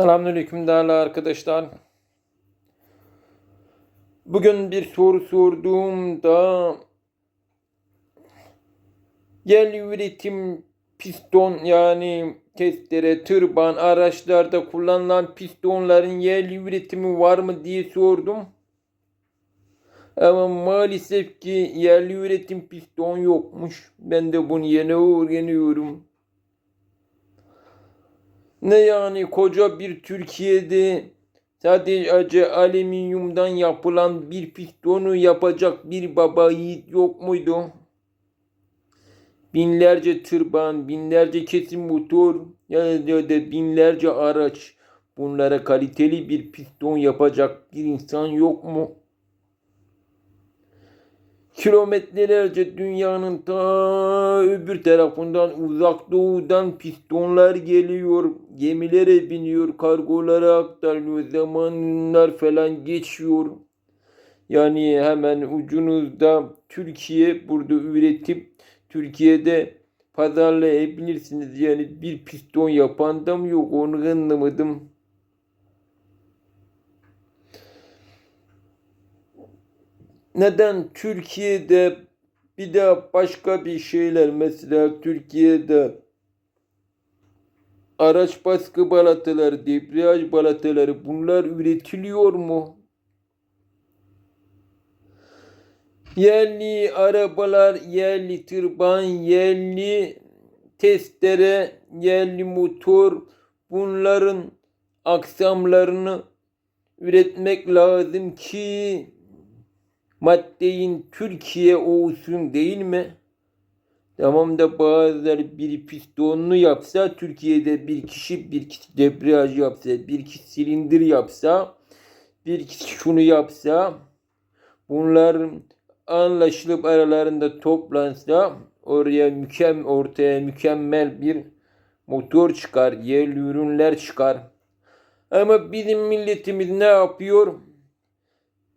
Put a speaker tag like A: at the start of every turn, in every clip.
A: Selamünaleyküm değerli arkadaşlar. Bugün bir soru sorduğumda yerli üretim piston yani testere, tırban, araçlarda kullanılan pistonların yerli üretimi var mı diye sordum. Ama maalesef ki yerli üretim piston yokmuş. Ben de bunu yeni öğreniyorum. Ne yani koca bir Türkiye'de sadece alüminyumdan yapılan bir pistonu yapacak bir baba yiğit yok muydu? Binlerce tırban, binlerce kesim motor ya da binlerce araç bunlara kaliteli bir piston yapacak bir insan yok mu? Kilometrelerce dünyanın ta öbür tarafından uzak doğudan pistonlar geliyor. Gemilere biniyor, kargolara aktarılıyor. Zamanlar falan geçiyor. Yani hemen ucunuzda Türkiye burada üretip Türkiye'de pazarlayabilirsiniz. Yani bir piston yapan da mı yok onu anlamadım. Neden Türkiye'de bir de başka bir şeyler mesela Türkiye'de araç baskı balataları, debriyaj balataları bunlar üretiliyor mu? Yerli arabalar, yerli tırban, yerli testere, yerli motor bunların aksamlarını üretmek lazım ki maddeyin Türkiye olsun değil mi? Tamam da bazıları bir pistonlu yapsa Türkiye'de bir kişi bir kişi debriyaj yapsa bir kişi silindir yapsa bir kişi şunu yapsa bunlar anlaşılıp aralarında toplansa oraya mükem ortaya mükemmel bir motor çıkar, yerli ürünler çıkar. Ama bizim milletimiz ne yapıyor?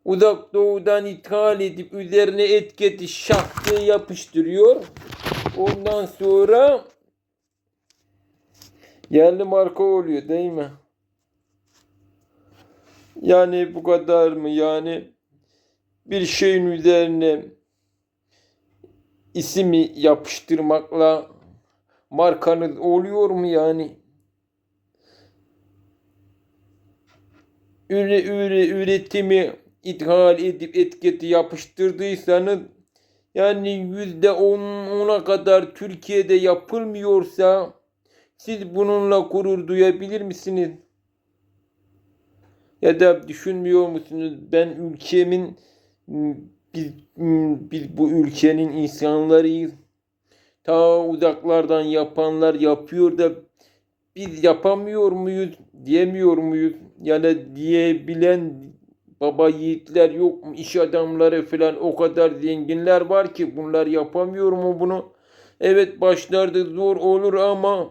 A: Uzak doğudan ithal edip üzerine etiketi şak diye yapıştırıyor. Ondan sonra yerli marka oluyor değil mi? Yani bu kadar mı? Yani bir şeyin üzerine ismi yapıştırmakla markanız oluyor mu yani? Üre, üre, üretimi ithal edip etiketi yapıştırdıysanız yani yüzde on, ona kadar Türkiye'de yapılmıyorsa siz bununla gurur duyabilir misiniz? Ya da düşünmüyor musunuz ben ülkemin biz, biz bu ülkenin insanlarıyız. Ta uzaklardan yapanlar yapıyor da biz yapamıyor muyuz diyemiyor muyuz? Yani diyebilen baba yiğitler yok mu? İş adamları falan o kadar zenginler var ki bunlar yapamıyor mu bunu? Evet başlarda zor olur ama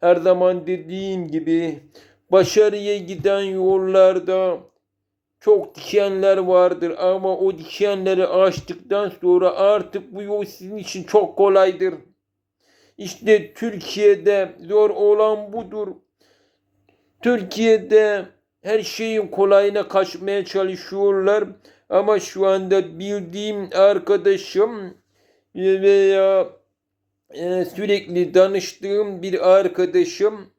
A: her zaman dediğim gibi başarıya giden yollarda çok dikenler vardır ama o dikenleri aştıktan sonra artık bu yol sizin için çok kolaydır. İşte Türkiye'de zor olan budur. Türkiye'de her şeyin kolayına kaçmaya çalışıyorlar. Ama şu anda bildiğim arkadaşım veya e, sürekli danıştığım bir arkadaşım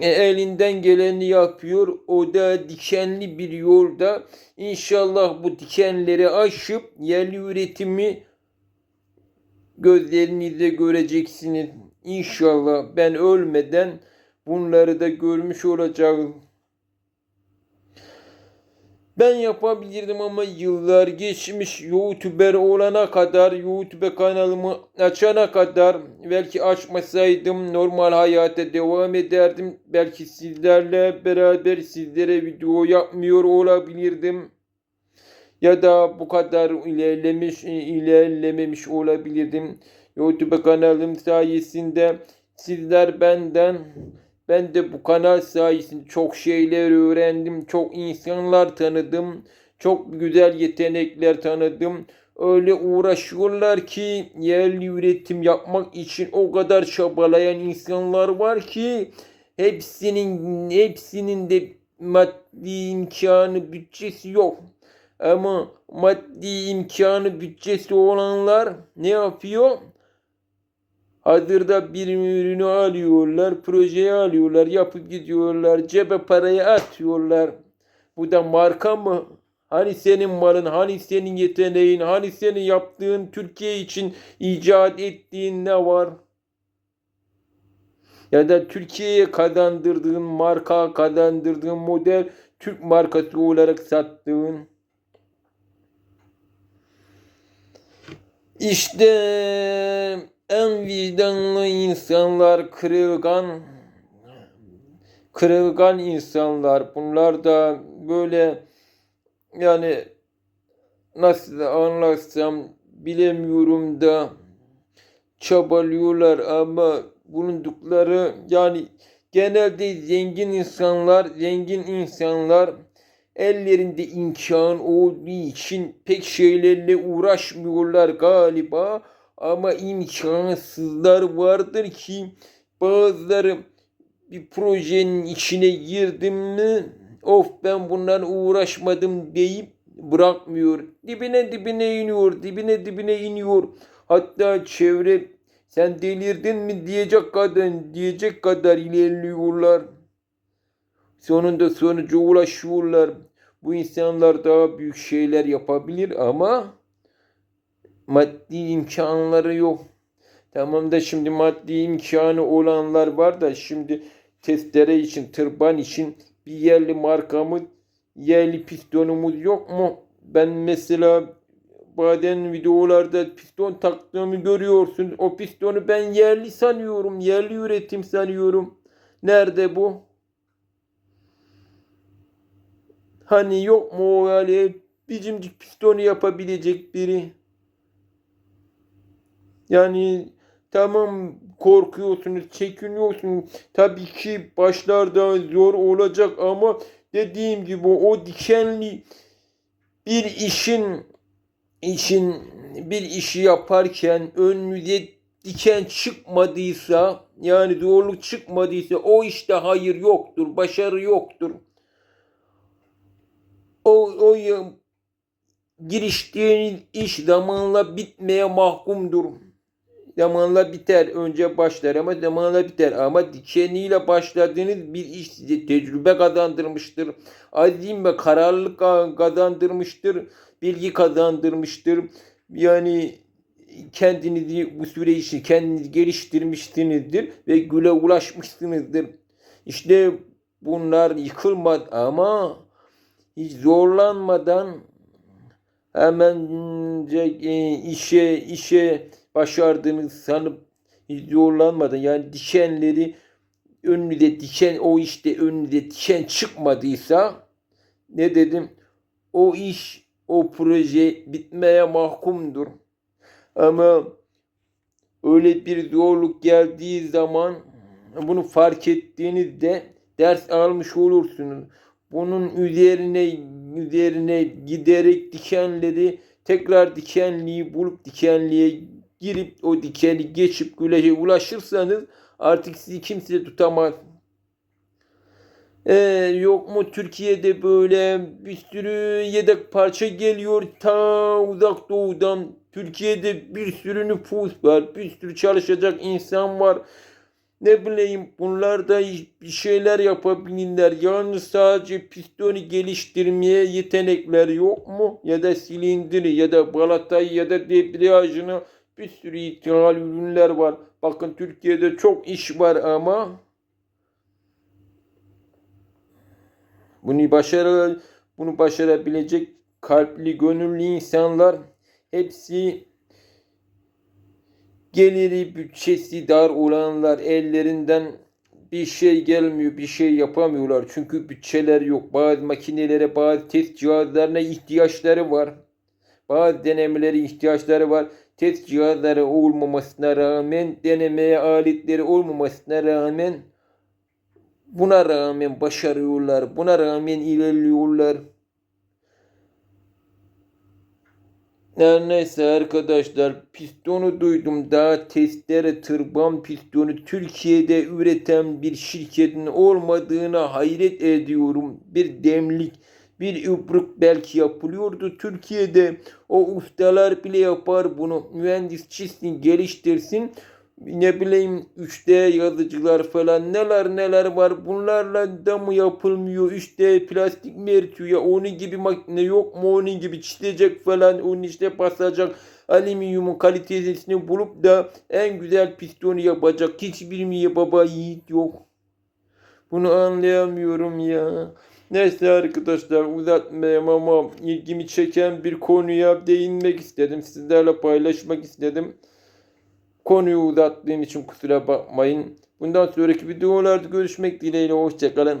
A: e, elinden geleni yapıyor. O da dikenli bir yolda. İnşallah bu dikenleri aşıp yerli üretimi gözlerinizle göreceksiniz. İnşallah ben ölmeden Bunları da görmüş olacağız. Ben yapabilirdim ama yıllar geçmiş YouTuber olana kadar, YouTube kanalımı açana kadar belki açmasaydım normal hayata devam ederdim. Belki sizlerle beraber sizlere video yapmıyor olabilirdim. Ya da bu kadar ilerlemiş, ilerlememiş olabilirdim. YouTube kanalım sayesinde sizler benden ben de bu kanal sayesinde çok şeyler öğrendim. Çok insanlar tanıdım. Çok güzel yetenekler tanıdım. Öyle uğraşıyorlar ki yerli üretim yapmak için o kadar çabalayan insanlar var ki hepsinin hepsinin de maddi imkanı bütçesi yok. Ama maddi imkanı bütçesi olanlar ne yapıyor? Hazırda bir ürünü alıyorlar, projeye alıyorlar, yapıp gidiyorlar, cebe parayı atıyorlar. Bu da marka mı? Hani senin malın, hani senin yeteneğin, hani senin yaptığın Türkiye için icat ettiğin ne var? Ya da Türkiye'ye kazandırdığın marka, kazandırdığın model Türk markası olarak sattığın. İşte en vicdanlı insanlar kırılgan kırılgan insanlar. Bunlar da böyle yani nasıl anlatsam bilemiyorum da çabalıyorlar ama bulundukları yani genelde zengin insanlar zengin insanlar ellerinde imkan olduğu için pek şeylerle uğraşmıyorlar galiba ama imkansızlar vardır ki bazıları bir projenin içine girdim mi of ben bundan uğraşmadım deyip bırakmıyor. Dibine dibine iniyor, dibine dibine iniyor. Hatta çevre sen delirdin mi diyecek kadar diyecek kadar ilerliyorlar. Sonunda sonuca ulaşıyorlar. Bu insanlar daha büyük şeyler yapabilir ama maddi imkanları yok. Tamam da şimdi maddi imkanı olanlar var da şimdi testere için, tırban için bir yerli markamız, yerli pistonumuz yok mu? Ben mesela bazen videolarda piston taktığımı görüyorsun. O pistonu ben yerli sanıyorum. Yerli üretim sanıyorum. Nerede bu? Hani yok mu o yani bizimcik pistonu yapabilecek biri? Yani tamam korkuyorsunuz, çekiniyorsunuz. Tabii ki başlarda zor olacak ama dediğim gibi o dikenli bir işin işin bir işi yaparken önünüze diken çıkmadıysa yani zorluk çıkmadıysa o işte hayır yoktur, başarı yoktur. O, o giriştiğiniz iş zamanla bitmeye mahkumdur. Zamanla biter. Önce başlar ama zamanla biter. Ama dikeniyle başladığınız bir iş size tecrübe kazandırmıştır. Azim ve kararlılık ka- kazandırmıştır. Bilgi kazandırmıştır. Yani kendinizi bu süre için kendinizi geliştirmişsinizdir ve güle ulaşmışsınızdır. İşte bunlar yıkılmadı ama hiç zorlanmadan hemen işe işe başardığınız sanıp zorlanmadan yani dikenleri önünde diken o işte önünde diken çıkmadıysa ne dedim o iş o proje bitmeye mahkumdur. Ama öyle bir zorluk geldiği zaman bunu fark ettiğinizde ders almış olursunuz. Bunun üzerine üzerine giderek dikenleri tekrar dikenliği bulup dikenliğe girip o dikeni geçip güleşe ulaşırsanız artık sizi kimse tutamaz. Ee, yok mu Türkiye'de böyle bir sürü yedek parça geliyor ta uzak doğudan. Türkiye'de bir sürü nüfus var, bir sürü çalışacak insan var. Ne bileyim bunlar da bir şeyler yapabilirler. Yalnız sadece pistonu geliştirmeye yetenekler yok mu? Ya da silindiri ya da balatayı ya da debriyajını bir sürü ithal ürünler var. Bakın Türkiye'de çok iş var ama bunu başarı bunu başarabilecek kalpli, gönüllü insanlar hepsi geliri bütçesi dar olanlar ellerinden bir şey gelmiyor, bir şey yapamıyorlar. Çünkü bütçeler yok. Bazı makinelere, bazı test cihazlarına ihtiyaçları var. Bazı denemelere ihtiyaçları var. Test cihazları olmamasına rağmen, denemeye aletleri olmamasına rağmen buna rağmen başarıyorlar. Buna rağmen ilerliyorlar. Her neyse arkadaşlar pistonu duydum. Daha testere tırban pistonu Türkiye'de üreten bir şirketin olmadığına hayret ediyorum. Bir demlik, bir yumruk belki yapılıyordu Türkiye'de. O ustalar bile yapar bunu. Mühendis çizsin, geliştirsin. Ne bileyim 3D yazıcılar falan neler neler var. Bunlarla da mı yapılmıyor? 3D plastik mi eritiyor ya? Onun gibi makine yok mu? Onun gibi çizecek falan. Onun işte basacak alüminyumun kalitesini bulup da en güzel pistonu yapacak. Hiçbir mi baba yiğit yok. Bunu anlayamıyorum ya. Neyse arkadaşlar uzatmayayım ama ilgimi çeken bir konuya değinmek istedim. Sizlerle paylaşmak istedim. Konuyu uzattığım için kusura bakmayın. Bundan sonraki videolarda görüşmek dileğiyle. Hoşçakalın.